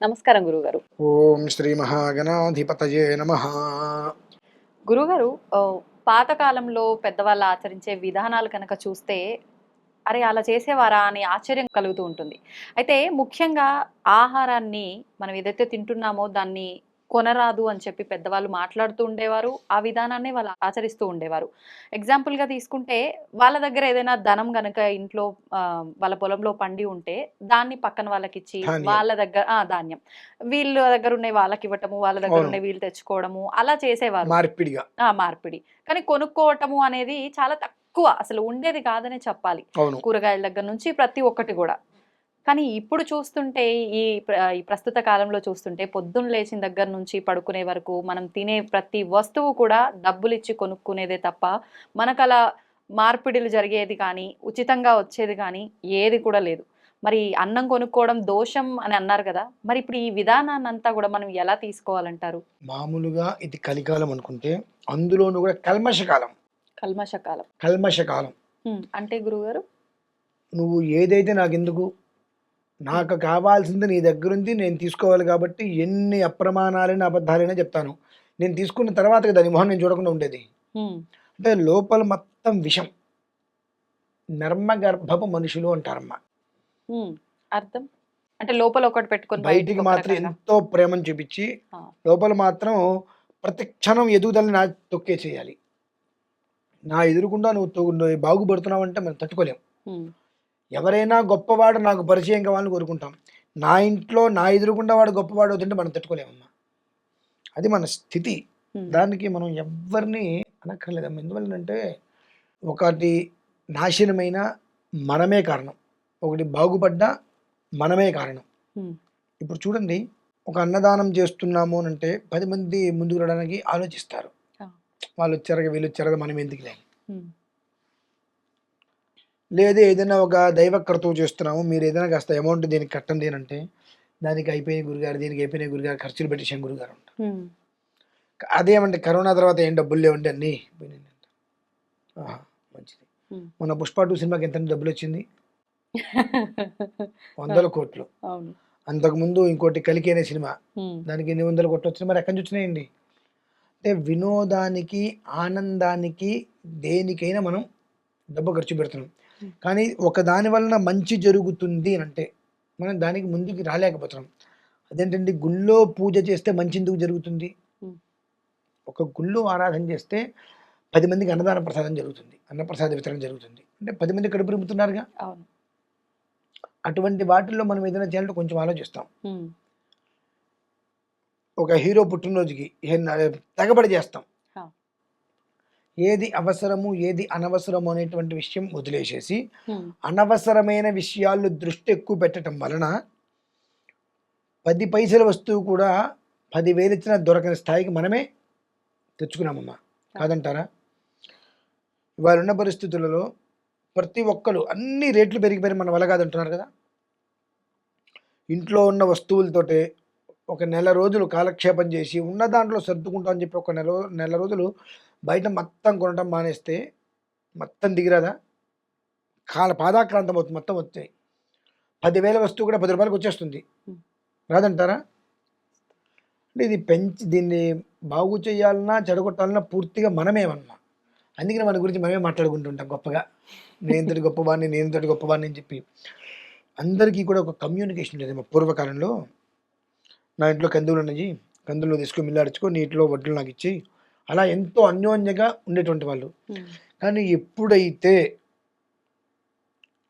నమస్కారం గురుగారు. ఓం శ్రీ మహాగణాధిపతయే నమ. గురుగారు పాతకాలంలో పెద్దవాళ్ళు ఆచరించే విధానాలు కనుక చూస్తే అరే అలా చేసేవారా అని ఆశ్చర్యం కలుగుతూ ఉంటుంది. అయితే ముఖ్యంగా ఆహారాన్ని మనం ఏదైతే తింటున్నామో దాన్ని కొనరాదు అని చెప్పి పెద్దవాళ్ళు మాట్లాడుతూ ఉండేవారు. ఆ విధానాన్ని వాళ్ళు ఆచరిస్తూ ఉండేవారు. ఎగ్జాంపుల్గా తీసుకుంటే వాళ్ళ దగ్గర ఏదైనా ధనం గనక ఇంట్లో వాళ్ళ పొలంలో పండి ఉంటే దాన్ని పక్కన వాళ్ళకి ఇచ్చి. వాళ్ళ దగ్గర ఆ ధాన్యం. వీళ్ళ దగ్గర ఉన్నాయి వాళ్ళకి ఇవ్వటము వాళ్ళ దగ్గర. ఉన్నాయి వీళ్ళు తెచ్చుకోవడము అలా చేసేవారు. మార్పిడిగా. ఆ మార్పిడి. కానీ కొనుక్కోవటము అనేది చాలా తక్కువ. అసలు ఉండేది కాదనే చెప్పాలి. కూరగాయల దగ్గర నుంచి ప్రతి ఒక్కటి కూడా. కానీ ఇప్పుడు చూస్తుంటే ఈ ప్ర- ఈ ప్రస్తుత కాలంలో చూస్తుంటే పొద్దున్న లేచిన దగ్గర నుంచి పడుకునే వరకు మనం తినే ప్రతి వస్తువు కూడా డబ్బులు ఇచ్చి కొనుక్కునేదే తప్ప మనకు అలా మార్పిడిలు జరిగేది కానీ ఉచితంగా వచ్చేది కానీ ఏది కూడా లేదు. మరి అన్నం కొనుక్కోవడం దోషం అని అన్నారు కదా మరి ఇప్పుడు ఈ విధానాన్ని అంతా కూడా మనం ఎలా తీసుకోవాలంటారు? మామూలుగా ఇది కలికాలం అనుకుంటే అందులోనూ కూడా కల్మషకాలం. కల్మషకాలం. కల్మషకాలం. అంటే గురుగారు నువ్వు ఏదైతే నాకు ఎందుకు నాకు కావాల్సింది నీ దగ్గర ఉంది నేను తీసుకోవాలి కాబట్టి ఎన్ని అప్రమాణాలైన అబద్ధాలైనా చెప్తాను నేను తీసుకున్న తర్వాత దాని మొహం నేను చూడకుండా ఉండేది. అంటే లోపల మొత్తం విషం నర్మగర్భపు మనుషులు అంటారమ్మా. అర్థం అంటే లోపల ఒకటి పెట్టుకొని బయటికి మాత్రం. ఎంతో ప్రేమను చూపించి. లోపల మాత్రం ప్రతి క్షణం ఎదుగుదల నా తొక్కే చేయాలి నా ఎదురుకుండా నువ్వు బాగుపడుతున్నావు అంటే మనం తట్టుకోలేం హ్మ్. ఎవరైనా గొప్పవాడు నాకు పరిచయం కావాలని కోరుకుంటాం నా ఇంట్లో నా ఎదురుకుండా వాడు గొప్పవాడు అవుతుంటే మనం తట్టుకోలేమమ్మా అది మన స్థితి. దానికి మనం ఎవరిని అనక్కర్లేదమ్మా ఎందువల్లంటే ఒకటి నాశనమైన మనమే కారణం ఒకటి బాగుపడ్డా మనమే కారణం. ఇప్పుడు చూడండి ఒక అన్నదానం చేస్తున్నాము అని అంటే పది మంది ముందుకు రావడానికి ఆలోచిస్తారు. వాళ్ళు వచ్చారు వీళ్ళు వచ్చారు మనం ఎందుకు లేదు హ్మ్. లేదా ఏదైనా ఒక దైవ కర్తవ్యం చేస్తున్నాము. మీరు ఏదైనా కాస్త అమౌంట్ దీనికి కట్టండి అని అంటే దానికి అయిపోయిన గురుగారు దీనికి అయిపోయిన గురుగారు ఖర్చులు పెట్టేసాం గురుగారు అంటారు హ్మ్. అదేమంటే కరోనా తర్వాత ఏం డబ్బులు లేవండి అన్నీ. ఆహా, మంచిది. హ్మ్. మన పుష్ప టూ సినిమాకి ఎంత డబ్బులు వచ్చింది? వందల కోట్లు. అంతకుముందు ఇంకోటి కలికి అనే సినిమా. దానికి ఎన్ని వందల కోట్లు వచ్చినాయి? మరి ఎక్కడి నుంచి వచ్చినాయండి? అంటే వినోదానికి ఆనందానికి దేనికైనా మనం డబ్బు ఖర్చు పెడుతున్నాం. కానీ ఒక దాని వలన మంచి జరుగుతుంది అని అంటే మనం దానికి ముందుకు రాలేకపోతున్నాం. అదేంటంటే గుళ్ళో పూజ చేస్తే మంచి ఎందుకు జరుగుతుంది. ఒక గుళ్ళో ఆరాధన చేస్తే పది మందికి అన్నదాన ప్రసాదం జరుగుతుంది. అన్నప్రసాద వితరణ జరుగుతుంది. అంటే పది మంది కడుపు నింపుతున్నారుగా? అటువంటి వాటిల్లో మనం ఏదైనా చేయాలంటే కొంచెం ఆలోచిస్తాం. ఒక హీరో పుట్టినరోజుకి తెగబడి చేస్తాం. ఏది అవసరము ఏది అనవసరము అనేటువంటి విషయం వదిలేసేసి. అనవసరమైన విషయాల్లో దృష్టి ఎక్కువ పెట్టడం వలన పది పైసల వస్తువు కూడా పదివేలు ఇచ్చినా దొరకని స్థాయికి మనమే తెచ్చుకున్నామమ్మా. కాదంటారా? ఇవాళ ఉన్న పరిస్థితులలో ప్రతి ఒక్కరు అన్ని రేట్లు పెరిగిపోయి మన వల్ల కాదంటున్నారు కదా. ఇంట్లో ఉన్న వస్తువులతోటే ఒక నెల రోజులు కాలక్షేపం చేసి ఉన్న దాంట్లో సర్దుకుంటాం అని చెప్పి ఒక నెల నెల రోజులు బయట మొత్తం కొనడం మానేస్తే మొత్తం దిగిరాదా? కాల పాదాక్రాంతం అవుతుంది మొత్తం వస్తాయి పదివేల వస్తువు కూడా పది రూపాయలకు వచ్చేస్తుంది. రాదంటారా? అంటే ఇది పెంచి దీన్ని బాగు చేయాలన్నా చెడగొట్టాలన్నా పూర్తిగా మనమేమన్నా. అందుకని మన గురించి మనమే మాట్లాడుకుంటుంటాం గొప్పగా. నేను ఇంతటి గొప్పవాడిని నేను ఇంతటి గొప్పవాడిని అని చెప్పి. అందరికీ కూడా ఒక కమ్యూనికేషన్ ఉండేది మా పూర్వకాలంలో. నా ఇంట్లో కందులు ఉన్నాయి. కందులు తీసుకొని మిల్లాడుచుకో నీటిలో వడ్లు నాకు ఇచ్చి అలా ఎంతో అన్యోన్యంగా ఉండేటువంటి వాళ్ళు. కానీ ఎప్పుడైతే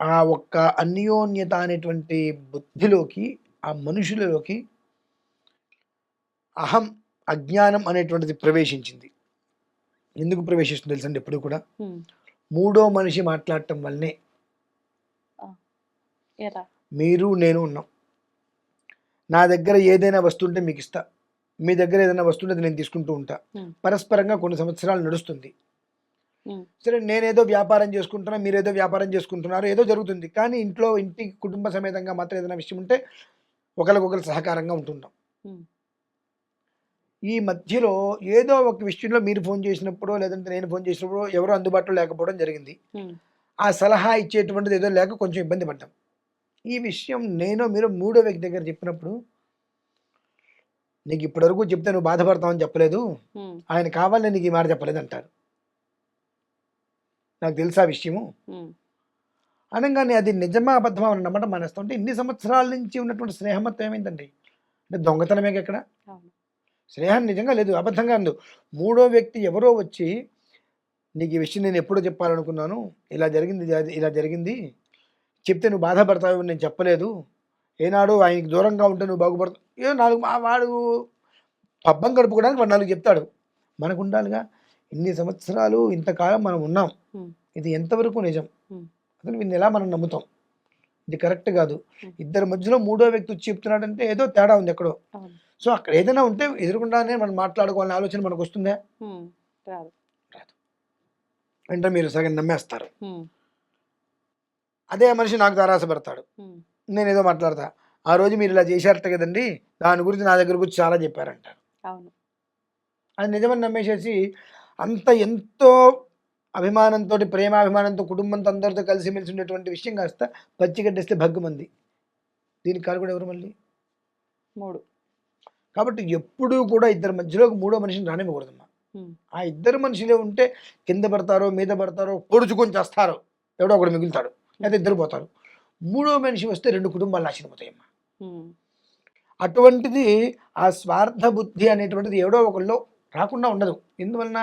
ఆ ఒక్క అన్యోన్యత అనేటువంటి బుద్ధిలోకి ఆ మనుషులలోకి అహం అజ్ఞానం అనేటువంటిది ప్రవేశించింది. ఎందుకు ప్రవేశిస్తుంది తెలుసండి ఎప్పుడు కూడా. మూడో మనిషి మాట్లాడటం వల్లనే. మీరు నేను ఉన్నాం. నా దగ్గర ఏదైనా వస్తువు ఉంటే మీకు ఇస్తా మీ దగ్గర ఏదైనా వస్తువు అది నేను తీసుకుంటూ ఉంటా. పరస్పరంగా కొన్ని సంవత్సరాలు నడుస్తుంది. సరే నేనేదో వ్యాపారం చేసుకుంటున్నా మీరేదో వ్యాపారం చేసుకుంటున్నారు ఏదో జరుగుతుంది. కానీ ఇంట్లో ఇంటి కుటుంబ సమేతంగా మాత్రం ఏదైనా విషయం ఉంటే ఒకరికొకరు సహకారంగా ఉంటున్నాం. ఈ మధ్యలో ఏదో ఒక విషయంలో మీరు ఫోన్ చేసినప్పుడు లేదంటే నేను ఫోన్ చేసినప్పుడు ఎవరు అందుబాటులో లేకపోవడం జరిగింది. ఆ సలహా ఇచ్చేటువంటిది ఏదో లేక కొంచెం ఇబ్బంది పడ్డాం. ఈ విషయం నేను మీరు మూడో వ్యక్తి దగ్గర చెప్పినప్పుడు నీకు ఇప్పటివరకు చెప్తే నువ్వు బాధపడతావని చెప్పలేదు. ఆయన కావాలని నీకు ఈ మాట చెప్పలేదు అంటారు నాకు తెలుసా ఆ విషయము. అనగానే అది నిజమా అబద్ధమా అని నమ్మటం మానేస్తాం అంటే ఇన్ని సంవత్సరాల నుంచి ఉన్నటువంటి స్నేహమత్వం ఏమైందండి? అంటే దొంగతనమే ఎక్కడ? స్నేహం నిజంగా లేదు అబద్ధంగా అందు. మూడో వ్యక్తి ఎవరో వచ్చి నీకు ఈ విషయం నేను ఎప్పుడో చెప్పాలనుకున్నాను. ఇలా జరిగింది ఇలా జరిగింది. చెప్తే నువ్వు బాధపడతావు నేను చెప్పలేదు. ఏనాడు ఆయనకి దూరంగా ఉంటే నువ్వు బాగుపడతావు. ఏ నాలుగు మా- వాడు పబ్బం గడుపుకోవడానికి వాడు నాలుగు చెప్తాడు. మనకు ఉండాలిగా. ఇన్ని సంవత్సరాలు ఇంతకాలం మనం ఉన్నాం. ఇది ఎంతవరకు నిజం. అసలు వీళ్ళని ఎలా మనం నమ్ముతాం? ఇది కరెక్ట్ కాదు. ఇద్దరి మధ్యలో మూడో వ్యక్తి వచ్చి చెప్తున్నాడంటే ఏదో తేడా ఉంది ఎక్కడో. సో అక్కడ ఏదైనా ఉంటే ఎదురుకుండానే మనం మాట్లాడుకోవాలనే ఆలోచన మనకు వస్తుందా? రాదు. అంటే మీరు సగం నమ్మేస్తారు. అదే మనిషి నాకు తారాసపడతాడు ఉమ్, నేను ఏదో మాట్లాడతా. ఆ రోజు మీరు ఇలా చేశారట కదండి దాని గురించి నా దగ్గర గురించి చాలా చెప్పారంటారు. అవును. అది నిజమని నమ్మేసేసి అంత ఎంతో అభిమానంతో ప్రేమాభిమానంతో కుటుంబంతో అందరితో కలిసిమెలిసి ఉండేటువంటి విషయం కాస్త పచ్చిగడ్డేస్తే భగ్గుమంది దీనికి కారు కూడా ఎవరు మళ్ళీ? మూడు. కాబట్టి ఎప్పుడూ కూడా ఇద్దరి మధ్యలో మూడో మనిషిని రానివ్వకూడదమ్మా. ఆ ఇద్దరు మనుషులే ఉంటే కింద పడతారో మీద పడతారో పొడుచుకొని చేస్తారో ఎవడో ఒకడు మిగులుతాడు. లేదా ఇద్దరు పోతారు. మూడో మనిషి వస్తే రెండు కుటుంబాలు నాశనం అవుతాయమ్మా. అటువంటిది ఆ స్వార్థ బుద్ధి అనేటువంటిది ఎవడో ఒకళ్ళు రాకుండా ఉండదు. ఎందువలన?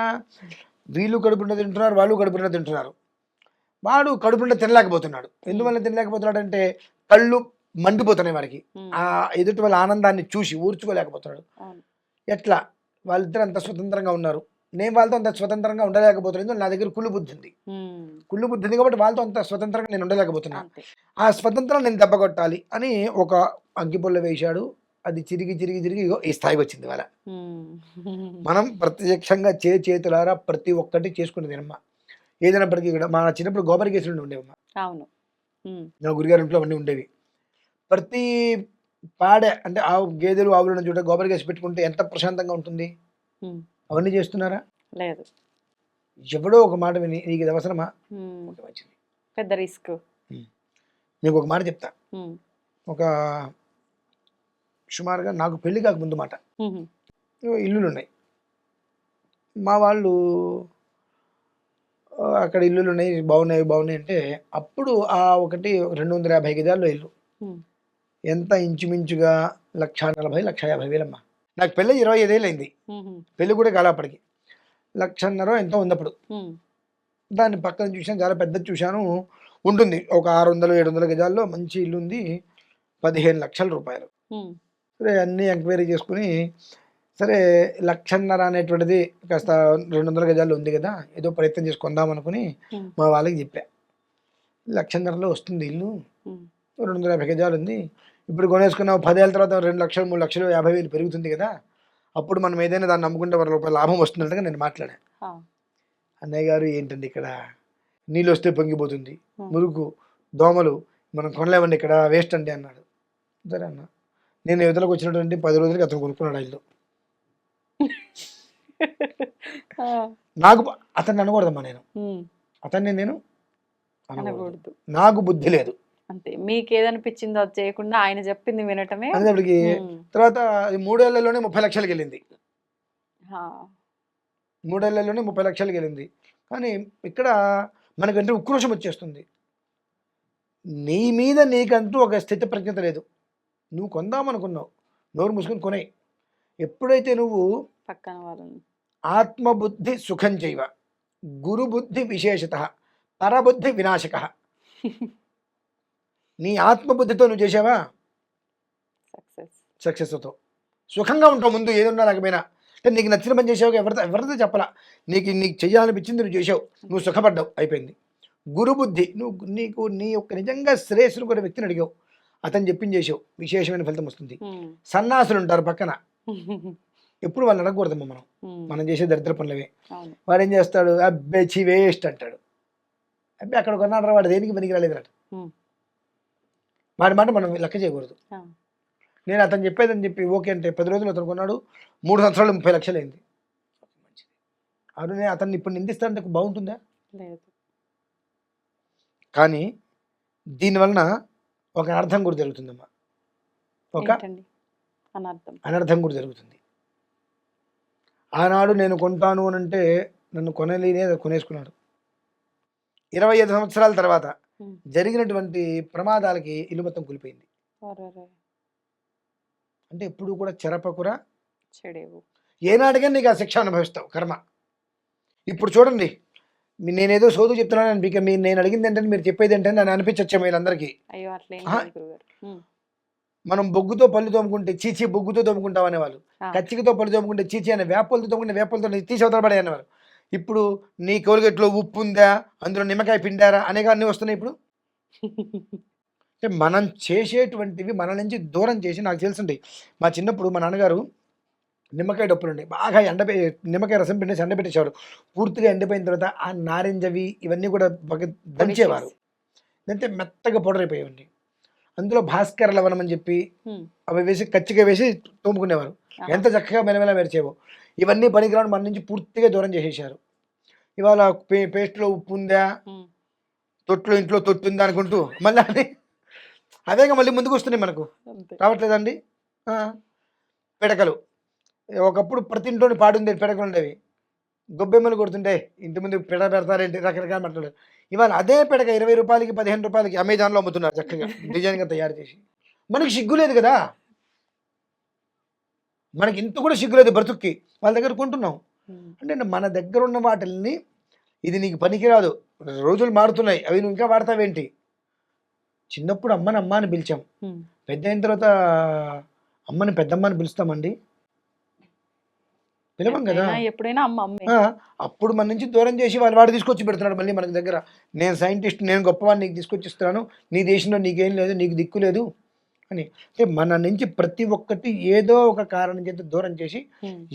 వీళ్ళు కడుపుండ తింటున్నారు వాళ్ళు కడుపుండ తింటున్నారు. వాడు కడుపుండ తినలేకపోతున్నాడు. ఎందువల్ల తినలేకపోతున్నాడు అంటే కళ్ళు మండిపోతున్నాయి వాడికి. ఉమ్, ఆ ఎదుటి వాళ్ళ ఆనందాన్ని చూసి ఊర్చుకోలేకపోతున్నాడు. ఎట్లా? వాళ్ళిద్దరు అంత స్వతంత్రంగా ఉన్నారు. నేను వాళ్ళతో అంత స్వతంత్రంగా ఉండలేకపోతున్నాను నా దగ్గర కుళ్ళు బుద్ధి ఉంది. కుళ్ళు బుద్ధి ఉంది కాబట్టి వాళ్ళతో అంత స్వతంత్రంగా నేను ఉండలేకపోతున్నా. అంతే. ఆ స్వతంత్రం నేను దెబ్బ కొట్టాలి అని ఒక అగ్గిపుల్ల వేశాడు. అది చిరిగి చిరిగి చిరిగి ఇగో ఈ స్థాయికి వచ్చింది వాళ్ళ మనం ప్రత్యక్షంగా చే చేతులారా ప్రతి ఒక్కటి చేసుకునేది అమ్మ ఏదైనప్పటికీ కూడా మా చిన్నప్పుడు గోబరి కేసులు ఉండేవమ్మా అవును. నా గురిగారి ఇంట్లో అవన్నీ ఉండేవి. ప్రతి పాడె అంటే ఆవు గేదెలు ఆవులను చూడ గోబరి కేసు పెట్టుకుంటే ఎంత ప్రశాంతంగా ఉంటుంది? అవన్నీ చేస్తున్నారా? లేదు. ఎవడో ఒక మాట విని నీకు ఇది అవసరమా? ఉమ్, ఓకే, మంచిది. పెద్ద రిస్క్. మీకు ఒక మాట చెప్తా. ఒక సుమారుగా నాకు పెళ్ళి కాకముందు మాట. ఉమ్, ఇల్లులు ఉన్నాయి మా వాళ్ళు ఆ, అక్కడ ఇల్లులు ఉన్నాయి బాగున్నాయి బాగున్నాయి అంటే అప్పుడు ఆ ఒకటి రెండు వందల యాభై గజాల్లో ఇల్లు ఎంత ఇంచుమించుగా లక్ష నలభై లక్ష యాభై వేలమ్మా. నాకు పెళ్ళి ఇరవై ఐదేళ్ళు అయింది. పెళ్ళి కూడా కాలే అప్పటికి. లక్షన్నర ఎంతో ఉంది అప్పుడు. దాన్ని పక్కన చూశాను చాలా పెద్దది చూశాను. ఉంటుంది. ఒక ఆరు వందలు ఏడు వందల గజాల్లో మంచి ఇల్లు ఉంది. పదిహేను లక్షల రూపాయలు. సరే అన్నీ ఎంక్వైరీ చేసుకుని సరే లక్షన్నర అనేటువంటిది కాస్త రెండు వందల గజాల్లో ఉంది కదా ఏదో ప్రయత్నం చేసి కొందాం అనుకుని. మా వాళ్ళకి చెప్పా. లక్షన్నరలో వస్తుంది ఇల్లు. రెండు వందల యాభై గజాలు ఉంది. ఇప్పుడు కొనేసుకున్న పదేళ్ళ తర్వాత రెండు లక్షలు మూడు లక్షలు యాభై వేలు పెరుగుతుంది కదా. అప్పుడు మనం ఏదైనా దాన్ని నమ్ముకుంటే ఒక రూపాయల లాభం వస్తున్నట్టుగా నేను మాట్లాడాను. అన్నయ్య గారు ఏంటండి ఇక్కడ? నీళ్ళు వస్తే పొంగిపోతుంది. మురుగు దోమలు మనం కొనలేమండి ఇక్కడ వేస్ట్ అండి అన్నాడు. సరే అన్న. నేను యువతలకు వచ్చినటువంటి పది రోజులకి అతను కొనుక్కున్నాడు ఇల్లు. నాకు అతన్ని అనకూడదమ్మా నేను. అతన్ని నేను అనకూడదు. నాకు బుద్ధి లేదు. అంతే. మీకు ఏదనిపించిందో అది చేయకుండా ఆయన చెప్పింది వినటమే తర్వాత అది మూడేళ్ళలోనే ముప్పై లక్షలకి వెళ్ళింది. మూడేళ్ళలోనే ముప్పై లక్షలకి వెళ్ళింది. కానీ ఇక్కడ మనకంటే ఉక్రోషం వచ్చేస్తుంది. నీ మీద నీకంటూ ఒక స్థితి ప్రజ్ఞత లేదు. నువ్వు కొందామనుకున్నావు. నోరు మూసుకొని కొనే. ఎప్పుడైతే నువ్వు పక్కన వాళ్ళని. ఆత్మబుద్ధి సుఖం చేయవ. గురుబుద్ధి విశేషత. పరబుద్ధి వినాశక. నీ ఆత్మబుద్ధితో నువ్వు చేసావా సక్సెస్ సక్సెస్తో సుఖంగా ఉంటావు ముందు ఏదున్నా లేకపోయినా. అంటే నీకు నచ్చిన పని చేసావు ఎవరితో ఎవరితో చెప్పలా? నీకు నీకు చెయ్యాలనిపించింది నువ్వు చేసావు నువ్వు సుఖపడ్డావు. అయిపోయింది. గురుబుద్ధి నువ్వు నీకు నీ యొక్క నిజంగా శ్రేయస్సును కొన్ని వ్యక్తిని అడిగావు. అతను చెప్పింది చేసావు విశేషమైన ఫలితం వస్తుంది. ఉమ్, సన్నాసులు ఉంటారు పక్కన. ఎప్పుడు వాళ్ళని అడగకూడదమ్మా మనం. ఉమ్, మనం చేసే దరిద్ర పనులవే. వాడు ఏం చేస్తాడు? అబ్బే చి వేస్ట్ అంటాడు. అబ్బే అక్కడ కొన్నాడు వాడు? దేనికి పనికి రాలేదట ఉమ్. వాడి మాట మనం లెక్క చేయకూడదు. నేను అతను చెప్పేదని చెప్పి ఓకే అంటే పది రోజులు అతను కొన్నాడు మూడు సంవత్సరాలు ముప్పై లక్షలు అయింది. అవును నేను అతన్ని ఇప్పుడు నిందిస్తానంటే బాగుంటుందా? కానీ దీనివలన ఒక అర్థం కూడా జరుగుతుందమ్మా. ఒక అనర్థం కూడా జరుగుతుంది. ఆనాడు నేను కొంటాను అని అంటే నన్ను కొనలేనే కొనేసుకున్నాడు. ఇరవై ఐదు సంవత్సరాల తర్వాత. జరిగినటువంటి ప్రమాదాలకి ఇల్లు మొత్తం కూలిపోయింది. అంటే ఎప్పుడు కూడా చెరపకురా చెడేవు. ఏనాటికైనా నీకు ఆ శిక్ష అనుభవిస్తావు కర్మ. ఇప్పుడు చూడండి నేనేదో సోదు చెప్తున్నాను మీకు నేను అడిగింది ఏంటంటే మీరు చెప్పేది ఏంటంటే నన్ను అనిపించచ్చు వీళ్ళందరికీ మనం బొగ్గుతో పళ్ళు తోముకుంటే చీచి బొగ్గుతో తోముకుంటాం అనేవాళ్ళు. కచ్చికతో పళ్ళు తోముకుంటే చీచి అనే వేపలతో తోముకుంటే వేపలతో తీసి అవతల పడే అనేవారు ఇప్పుడు నీ కోలిగట్లో ఉప్పు ఉందా అందులో నిమ్మకాయ పిండారా? అనేగా అన్నీ వస్తున్నాయి ఇప్పుడు. అంటే మనం చేసేటువంటివి మన నుంచి దూరం చేసి నాకు తెలుసుండి. మా చిన్నప్పుడు మా నాన్నగారు నిమ్మకాయ డప్పులు ఉండే బాగా ఎండబె నిమ్మకాయ రసం పిండేసి ఎండబెట్టేసేవాడు పూర్తిగా ఎండిపోయిన తర్వాత ఆ నారింజవి ఇవన్నీ కూడా బాగా దంచేవారు. అంటే మెత్తగా పౌడర్ అయిపోయేవండి. అందులో భాస్కర లవణం అని చెప్పి అవి వేసి కచ్చిగా వేసి తోముకునేవారు. ఎంత చక్కగా మెలమెల మెరిచేవో. ఇవన్నీ పనికిరాని మన నుంచి పూర్తిగా దూరం చేసేసారు ఇవాళ పే పేస్ట్లో ఉప్పు ఉందా? తొట్లో ఇంట్లో తొట్టు ఉందా అనుకుంటూ మళ్ళీ అదే అదేగా మళ్ళీ ముందుకు వస్తున్నాయి మనకు. రావట్లేదండి. పిడకలు. ఒకప్పుడు ప్రతి ఇంట్లోని పాడుండే పిడకలు ఉండేవి. గొబ్బెమ్మలు కొడుతుంటే ముందు పిడ పెడతారేంటి? రకరకాల మాట్లాడారు ఇవాళ అదే పిడక ఇరవై రూపాయలకి పదిహేను రూపాయలకి అమెజాన్లో అమ్ముతున్నారు చక్కగా. డిజైన్గా తయారు చేసి. మనకి సిగ్గు లేదు కదా? మనకి ఇంత కూడా సిగ్గు లేదు బ్రతుక్కి. వాళ్ళ దగ్గర కొంటున్నాం. అంటే మన దగ్గర ఉన్న వాటిల్ని ఇది నీకు పనికిరాదు. రోజులు మారుతున్నాయి. అవి నువ్వు ఇంకా వాడతావేంటి? చిన్నప్పుడు అమ్మని అమ్మ అని పిలిచాం. పెద్ద అయిన తర్వాత అమ్మని పెద్దమ్మని పిలుస్తామండి. పిలవం కదా. ఎప్పుడైనా- అప్పుడు మన నుంచి దూరం చేసి వాళ్ళు వాడు తీసుకొచ్చి పెడుతున్నాడు మళ్ళీ మనకి దగ్గర. నేను సైంటిస్ట్ నేను గొప్పవాడిని నీకు తీసుకొచ్చి ఇస్తున్నాను. నీ దేశంలో నీకేం లేదు నీకు దిక్కు లేదు. అని. అంటే మన నుంచి ప్రతి ఒక్కటి ఏదో ఒక కారణం చేత దూరం చేసి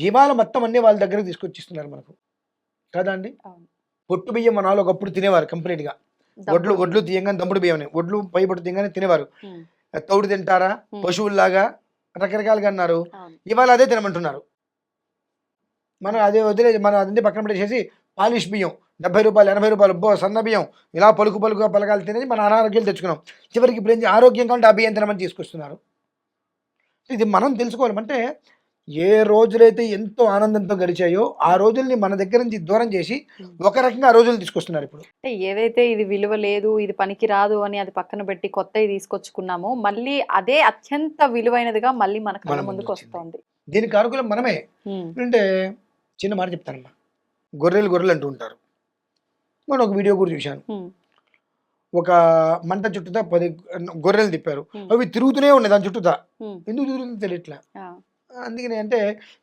ఇవాళ మొత్తం అన్నీ వాళ్ళ దగ్గరకు తీసుకొచ్చి ఇస్తున్నారు మనకు. కదా అండి. పొట్టు బియ్యం మన వాళ్ళు ఒకప్పుడు తినేవారు కంప్లీట్గా. వడ్లు దప్పుడు. వడ్లు తీయంగానే దమ్ముడు బియ్యం వడ్లు పై పొట్టు తీయంగానే తినేవారు. తౌడు తింటారా? పశువుల్లాగా రకరకాలుగా అన్నారు. ఇవాళ అదే తినమంటున్నారు. మనం అదే వదిలే మనం అదే పక్కన పెట్టేసి పాలిష్ బియ్యం. డెబ్బై రూపాయలు ఎనభై రూపాయలు బో సన్న బియ్యం ఇలా పలుకు పలుకుగా పలకాలు తినేది మన అనారోగ్యాలు తెచ్చుకున్నాం. చివరికి ఇప్పుడు ఏం చే- ఆరోగ్యం కంటే తినమని తీసుకొస్తున్నారు. ఇది మనం తెలుసుకోవాలి అంటే ఏ రోజులైతే ఎంతో ఆనందంతో గడిచాయో ఆ రోజుల్ని మన దగ్గర నుంచి దూరం చేసి. ఒక రకంగా ఆ రోజులు తీసుకొస్తున్నారు ఇప్పుడు. అంటే ఏదైతే ఇది విలువ లేదు ఇది పనికి రాదు అని అది పక్కన పెట్టి కొత్తవి తీసుకొచ్చుకున్నామో మళ్ళీ అదే అత్యంత విలువైనదిగా మళ్ళీ మన కళ్ళ మన ముందు ముందుకు. వస్తుంది. దీనికి అనుకూలం మనమే. అంటే చిన్న మాట చెప్తానమ్మా. గొర్రెలు గొర్రెలు అంటూ ఉంటారు. నేను ఒక వీడియో కూడా చూశాను. ఒక మంట చుట్టూతా పది గొర్రెలు తిప్పారు. అవి తిరుగుతూనే ఉన్నాయి దాని చుట్టూతా. ఉమ్, ఎందుకు తిరుగుతుందో తెలియట్లా. అందుకని అంటే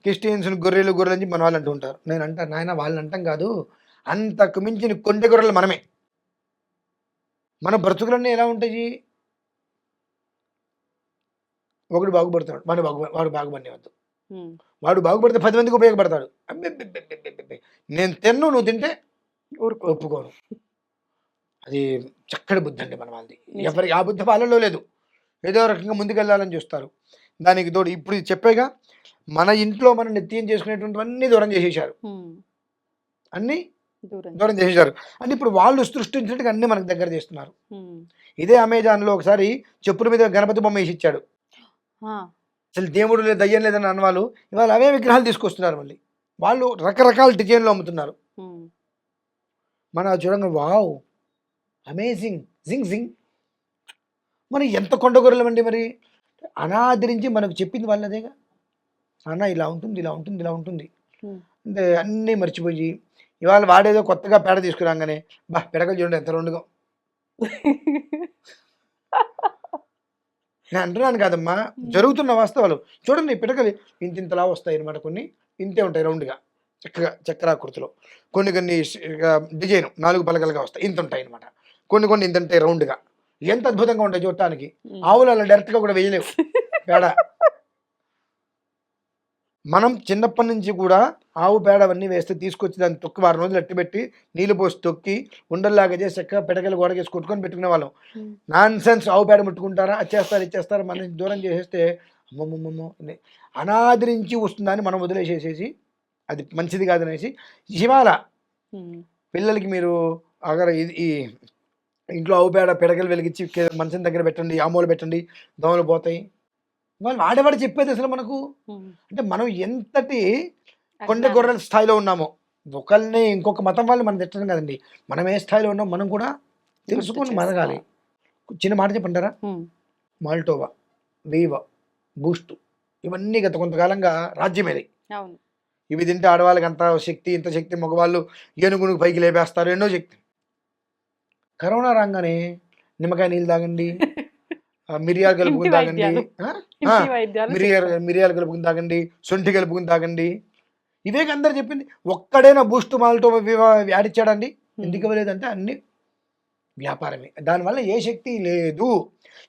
క్రిస్టియన్స్ గొర్రెలు గొర్రెలు అని మన వాళ్ళు అంటూ ఉంటారు. నేను అంటా నాయన వాళ్ళని అంటాం కాదు. అంతకు మించిన కొండె గొర్రెలు మనమే. మన బ్రతుకులన్నీ ఎలా ఉంటాయి? ఒకడు బాగుపడుతున్నాడు వాడు బాగు వాడు బాగుపడినవద్దు వాడు బాగుపడితే పది మందికి ఉపయోగపడతాడు. నేను తిన్ను నువ్వు తింటే ఊరుకో ఒప్పుకోను అది చక్కటి బుద్ధి అండి మన వాళ్ళది నిజం. ఎవరికి ఆ బుద్ధి వాళ్ళలో లేదు. ఏదో రకంగా ముందుకెళ్ళాలని చూస్తారు. దానికి తోడు ఇప్పుడు ఇది చెప్పేగా మన ఇంట్లో మనం నిత్యం చేసుకునేటువంటివన్నీ దూరం చేసేసారు అన్నీ దూరం చేసేసారు అంటే ఇప్పుడు వాళ్ళు సృష్టించినట్టుగా అన్నీ మనకు దగ్గర చేస్తున్నారు. ఇదే అమెజాన్లో ఒకసారి చెప్పుల మీద గణపతి బొమ్మ వేసి ఇచ్చాడు. అసలు దేవుడు లేదు దయ్యం లేదని అన్నవాళ్ళు ఇవాళ అవే విగ్రహాలు తీసుకొస్తున్నారు మళ్ళీ. వాళ్ళు రకరకాల డిజైన్లో అమ్ముతున్నారు. మన చూడంగా వావ్ అమేజింగ్ జింగ్ జింగ్. మరి ఎంత కొండగొర్రెలం అండి మరి? అనాది నుంచి మనకు చెప్పింది వాళ్ళదేగా? అన్న ఇలా ఉంటుంది ఇలా ఉంటుంది ఇలా ఉంటుంది. అంటే అన్నీ మర్చిపోయి ఇవాళ వాడేదో కొత్తగా పేడ తీసుకురాగానే బా పెడకలు చూడండి ఎంత రెండుగా. నేను అంటున్నాను కాదమ్మా జరుగుతున్న వాస్తవాలు. చూడండి పిడకలు ఇంత ఇంతలా వస్తాయి అనమాట కొన్ని ఇంతే ఉంటాయి రౌండ్గా. చక్కగా చక్రాకృతిలో. కొన్ని కొన్ని డిజైన్ నాలుగు పలకలుగా వస్తాయి. ఇంత ఉంటాయి అనమాట కొన్ని కొన్ని ఇంత ఉంటాయి రౌండ్గా. ఎంత అద్భుతంగా ఉంటాయి చూడటానికి. ఆవులు అలా డైరెక్ట్గా కూడా వేయలేవు. పేడ. మనం చిన్నప్పటి నుంచి కూడా ఆవు పేడ అవన్నీ వేస్తే తీసుకొచ్చి దాన్ని తొక్కి వారం రోజులు అట్టిపెట్టి నీళ్ళు పోసి తొక్కి ఉండల్లాగా చేసి చక్కగా పిడకలు గోడకేసి కొట్టుకొని పెట్టుకునే వాళ్ళం. నాన్ సెన్స్ ఆవు పేడ ముట్టుకుంటారా? అది చేస్తారు ఇది చేస్తారు. మన దూరం చేసేస్తే అమ్మమ్మమ్మో అని అనాది నుంచి వస్తుందని మనం వదిలేసేసేసి అది మంచిది కాదనేసి ఇవాళ ఉమ్. పిల్లలకి మీరు అగర ఇది ఈ ఇంట్లో ఆవు పేడ పిడకలు వెలిగించి మంచం దగ్గర పెట్టండి ఆమూలు పెట్టండి దోమలు పోతాయి వాళ్ళు వాడేవాడు చెప్పేది అసలు మనకు. అంటే మనం ఎంతటి కొండ. గొర్రెల స్థాయిలో ఉన్నామో ఒకరిని ఇంకొక మతం వాళ్ళు మనం తిట్టడం కదండి మనం ఏ స్థాయిలో ఉన్నాం మనం కూడా తెలుసుకొని మనగాలి చిన్న మాట చెప్పంటారా. మాల్టోవా వీవా బూస్ట్ ఇవన్నీ గత కొంతకాలంగా రాజ్యమేది ఇవి తింటే ఆడవాళ్ళకి అంత శక్తి ఇంత శక్తి మగవాళ్ళు ఏనుగును పైకి లేపేస్తారు ఎన్నో శక్తి. కరోనా రాగానే నిమ్మకాయ నీళ్ళు తాగండి మిరియాలు కలుపుకుని తాగండి మిరియాలు మిరియాలు కలుపుకుని తాగండి సొంఠి కలుపుకుని తాగండి. ఇవే అందరు చెప్పింది ఒక్కడైనా బూస్ట్ మాల్టో యాడ్ ఇచ్చాడండి. ఉమ్. ఎందుకు ఇవ్వలేదంటే అన్ని వ్యాపారమే. దానివల్ల ఏ శక్తి లేదు.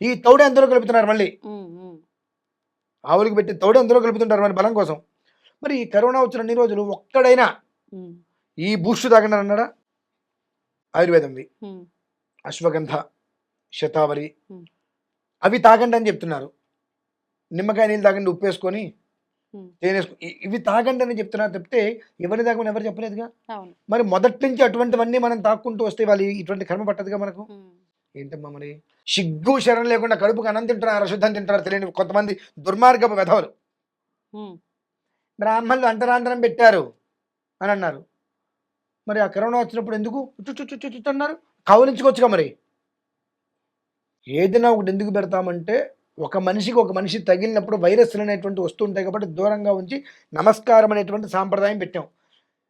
ఈ తౌడే అందులో కలుపుతున్నారు మళ్ళీ. ఆవులకి పెట్టి తౌడే అందులో కలుపుతుంటారు మళ్ళీ బలం కోసం? మరి ఈ కరోనా వచ్చిన అన్ని రోజులు ఒక్కడైనా. ఈ బూస్ట్ తాగండి ఆయుర్వేదంవి. అశ్వగంధ శతావరి. అవి తాగండి అని చెప్తున్నారు నిమ్మకాయ నీళ్ళు తాగండి ఉప్పు వేసుకొని ఉమ్. తేనె వేసుకొని ఇ- ఇవి తాగండి అని చెప్తున్నారు తప్పితే ఎవరిని తాగమని ఎవరు చెప్పలేదుగా మరి మొదటి నుంచి అటువంటివన్నీ మనం తాక్కుంటూ వస్తే వాళ్ళు ఇటువంటి కర్మ పట్టదుగా మనకు. ఏంటమ్మా మరి సిగ్గు శరం లేకుండా కడుపుకి అన్నం తింటున్నారు అశుద్ధం తింటున్నారు తెలియని కొంతమంది దుర్మార్గపు వెధవలు. బ్రాహ్మణులు అంటరాంతరం పెట్టారు అని అన్నారు. మరి ఆ కరోనా వచ్చినప్పుడు ఎందుకు? చుట్టూ చుట్టూ చుట్టూ అన్నారు. కవలించుకోవచ్చుగా మరి. ఏదైనా ఒకటి ఎందుకు పెడతామంటే ఒక మనిషికి ఒక మనిషి తగిలినప్పుడు వైరస్లు అనేటువంటి వస్తుంటాయి కాబట్టి దూరంగా ఉంచి నమస్కారం అనేటువంటి సాంప్రదాయం పెట్టాం.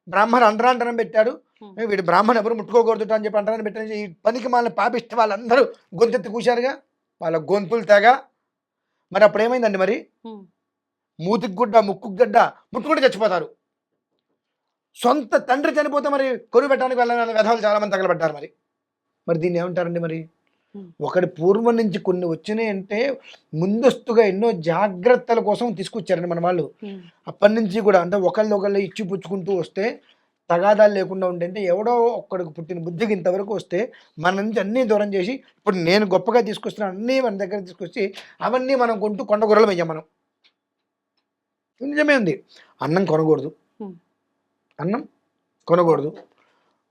బ్రాహ్మణ అంటరాంతరం పెట్టాడు. వీడు బ్రాహ్మణ ఎవరు ముట్టుకోకూడదు అని చెప్పి అంటారని పెట్టాను ఈ పనికి మాల పాపిస్తే వాళ్ళందరూ గొంతెత్తి కూశారుగా. వాళ్ళ గొంతులు తెగ. మరి అప్పుడు ఏమైందండి మరి. మూతికి గుడ్డ ముక్కుకు గడ్డ ముట్టుకుంటే చచ్చిపోతారు. సొంత తండ్రి చనిపోతే మరి కొరువు పెట్టడానికి వెళ్ళిన వ్యధాలు చాలా మంది తగలబడ్డారు మరి. మరి దీన్ని ఏమంటారండి మరి. ఒకటి పూర్వం నుంచి కొన్ని వచ్చినాయి అంటే ముందస్తుగా ఎన్నో జాగ్రత్తల కోసం తీసుకొచ్చారండి మన వాళ్ళు. అప్పటి నుంచి కూడా అంటే ఒకళ్ళు ఒకళ్ళు ఇచ్చి పుచ్చుకుంటూ వస్తే తగాదాలు లేకుండా ఉంటే ఎవడో ఒక్కడికి పుట్టిన బుద్ధికి ఇంతవరకు వస్తే మన నుంచి అన్నీ దూరం చేసి ఇప్పుడు నేను గొప్పగా తీసుకొస్తున్న అన్నీ మన దగ్గర తీసుకొచ్చి అవన్నీ మనం కొంటూ కొండ గొర్రెలు వెయ్యం మనం. నిజమే ఉంది. అన్నం కొనకూడదు. అన్నం కొనకూడదు.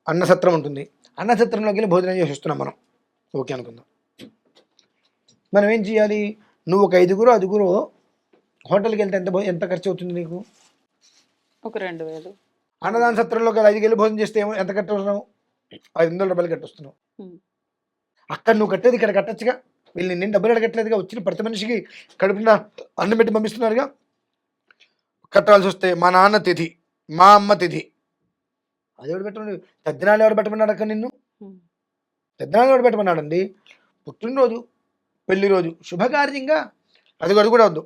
అన్న సత్రం ఉంటుంది. అన్న సత్రంలోకి వెళ్ళి భోజనం చేసి వస్తున్నాం మనం. ఓకే అనుకుందాం. మనం ఏం చేయాలి? నువ్వు ఒక ఐదుగురు ఐదుగురు హోటల్కి వెళ్తే ఎంత ఎంత ఖర్చు అవుతుంది నీకు? ఒక రెండు వేలు. అన్నదాన సత్రంలోకి ఐదుకి వెళ్ళి భోజనం చేస్తే ఎంత కట్టొస్తున్నావు ఐదు వందల రూపాయలు కట్టొస్తున్నావు. అక్కడ నువ్వు కట్టేది ఇక్కడ కట్టచ్చుగా. వీళ్ళు నేను డబ్బులు అడగట్లేదుగా. వచ్చిన ప్రతి మనిషికి కడుపున అన్నం పెట్టి పంపిస్తున్నారుగా. కట్టాల్సి వస్తే మా నాన్న తిథి మా అమ్మ తిథి. అది ఎవడు పెట్టమన్నాడు? తద్దినాలు ఎవడు పెట్టమన్నాడు అక్క నిన్ను. పెద్దనాలు ఎవడు పెట్టమన్నాడండి? పుట్టినరోజు పెళ్ళి రోజు శుభకార్యంగా అది అది కూడా వద్దు.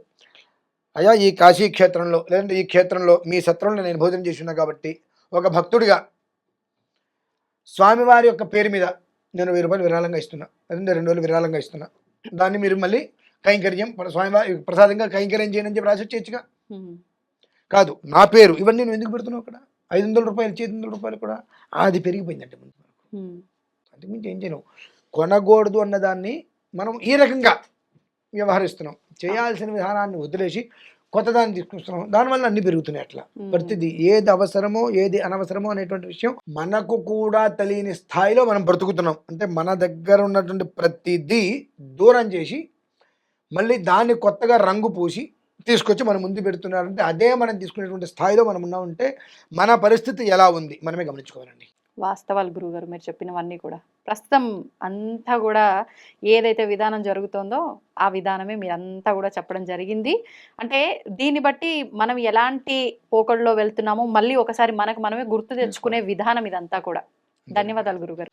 అయ్యా ఈ కాశీ క్షేత్రంలో లేదంటే ఈ క్షేత్రంలో మీ సత్రంలో నేను భోజనం చేసి ఉన్నా కాబట్టి ఒక భక్తుడిగా స్వామివారి యొక్క పేరు మీద నేను వెయ్యి రూపాయలు విరాళంగా ఇస్తున్నా. లేదంటే రెండు వేలు విరాళంగా ఇస్తున్నా. దాన్ని మీరు మళ్ళీ కైంకర్యం స్వామివారి ప్రసాదంగా కైంకర్యం చేయని చెప్పి రాసి వచ్చేయచ్చుగా. ఉమ్. కాదు నా పేరు ఇవన్నీ నువ్వు ఎందుకు పెడుతున్నావు అక్కడ? ఐదు వందల రూపాయలు చేతి వందల రూపాయలు కూడా అది పెరిగిపోయిందంటే ముందు. అంతకుమించి ఏం చేయను కొనకూడదు అన్నదాన్ని మనం ఈ రకంగా వ్యవహరిస్తున్నాం. చేయాల్సిన విధానాన్ని వదిలేసి కొత్త దాన్ని తీసుకొస్తున్నాం. దానివల్ల అన్ని పెరుగుతున్నాయి అట్లా. ప్రతిదీ ఏది అవసరమో ఏది అనవసరమో అనేటువంటి విషయం మనకు కూడా తెలియని స్థాయిలో మనం బ్రతుకుతున్నాం. అంటే మన దగ్గర ఉన్నటువంటి ప్రతిదీ దూరం చేసి మళ్ళీ దాన్ని కొత్తగా రంగు పూసి తీసుకొచ్చి మన ముందు పెడుతున్నారంటే అదే మనం తీసుకునేటువంటి స్థాయిలో మనం ఉన్నామంటే మన పరిస్థితి ఎలా ఉంది? మనమే గమనించుకోవాలండి. వాస్తవాలు గురుగారు మీరు చెప్పినవన్నీ కూడా. ప్రస్తుతం అంతా కూడా ఏదైతే విధానం జరుగుతుందో ఆ విధానమే మీరంతా కూడా చెప్పడం జరిగింది. అంటే దీన్ని బట్టి మనం ఎలాంటి పోకడలో వెళ్తున్నామో మళ్ళీ ఒకసారి మనకు మనమే గుర్తు తెచ్చుకునే విధానం ఇదంతా కూడా. ధన్యవాదాలు. గురుగారు